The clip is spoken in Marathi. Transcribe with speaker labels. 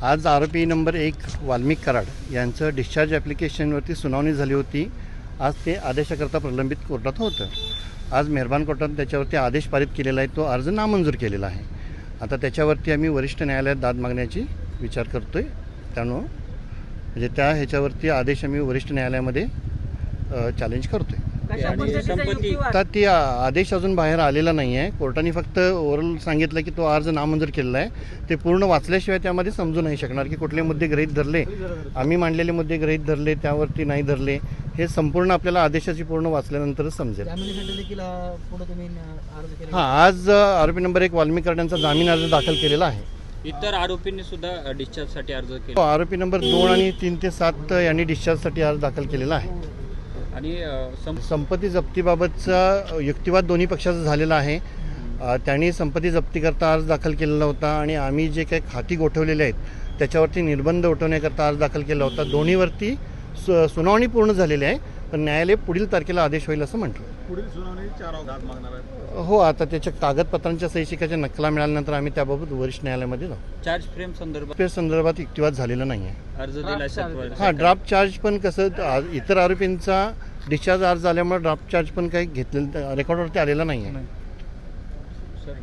Speaker 1: आज आरोपी नंबर एक वाल्मिक कराड यांचं डिस्चार्ज ॲप्लिकेशनवरती सुनावणी झाली होती. आज ते आदेशाकरता प्रलंबित कोर्टात होतं. आज मेहरबान कोर्टात त्याच्यावरती आदेश पारित केलेला आहे. तो अर्ज नामंजूर केलेला आहे. आता त्याच्यावरती आम्ही वरिष्ठ न्यायालयात दाद मागण्याची विचार करतो आहे त्यामुळं म्हणजे त्या ह्याच्यावरती आदेश आम्ही वरिष्ठ न्यायालयामध्ये चॅलेंज करतो आहे
Speaker 2: आणि संपत्ती-?
Speaker 1: आता ती आदेश अजून बाहेर आलेला नाही आहे कोर्टाने फक्त ओरल सांगितलं की तो अर्ज नामंजूर केलेला आहे. ते पूर्ण वाचल्याशिवाय त्यामध्ये समजू नाही शकणार की कुठले मुद्दे गृहीत धरले. आम्ही मांडलेले मुद्दे गृहीत धरले त्यावरती नाही धरले. हे संपूर्ण आपल्याला आदेशाची पूर्ण वाचल्यानंतरच समजेल. हां आज आरोपी नंबर एक वाल्मिक कराडांचा जामीन अर्ज दाखल केलेला आहे.
Speaker 2: इतर आरोपींनी सुद्धा डिस्चार्जसाठी अर्ज केला.
Speaker 1: आरोपी नंबर दोन आणि तीन ते सात यांनी डिस्चार्जसाठी अर्ज दाखल केलेला आहे.
Speaker 2: आणि सं-
Speaker 1: संपत्ती जप्तीबाबतचा युक्तिवाद दोन्ही पक्षाचा झालेला आहे. त्यांनी संपत्ती जप्तीकरता अर्ज दाखल केलेला होता आणि आम्ही जे काही खाती गोठवलेले आहेत त्याच्यावरती निर्बंध उठवण्याकरता अर्ज दाखल केला होता. दोन्हीवरती सु सुनावणी पूर्ण झालेली आहे पण न्यायालय पुढील तारखेला आदेश होईल असं म्हटलं.
Speaker 3: पुढील सुनावणी चार
Speaker 1: हो आता त्याच्या कागदपत्रांच्या सहीशिकाच्या नकला मिळाल्यानंतर आम्ही त्याबाबत वरिष्ठ न्यायालयामध्ये जाऊ.
Speaker 2: चार्ज फ्रेम संदर्भात?
Speaker 1: त्या संदर्भात युक्तिवाद झालेला नाही आहे
Speaker 2: अर्ज
Speaker 1: हां ड्राफ्ट चार्ज पण कसं इतर आरोपींचा डिस्चार्ज आज झाल्यामुळे ड्राफ्ट चार्ज पण काही घेतलेलं रेकॉर्डवरती आलेला नाही. आहे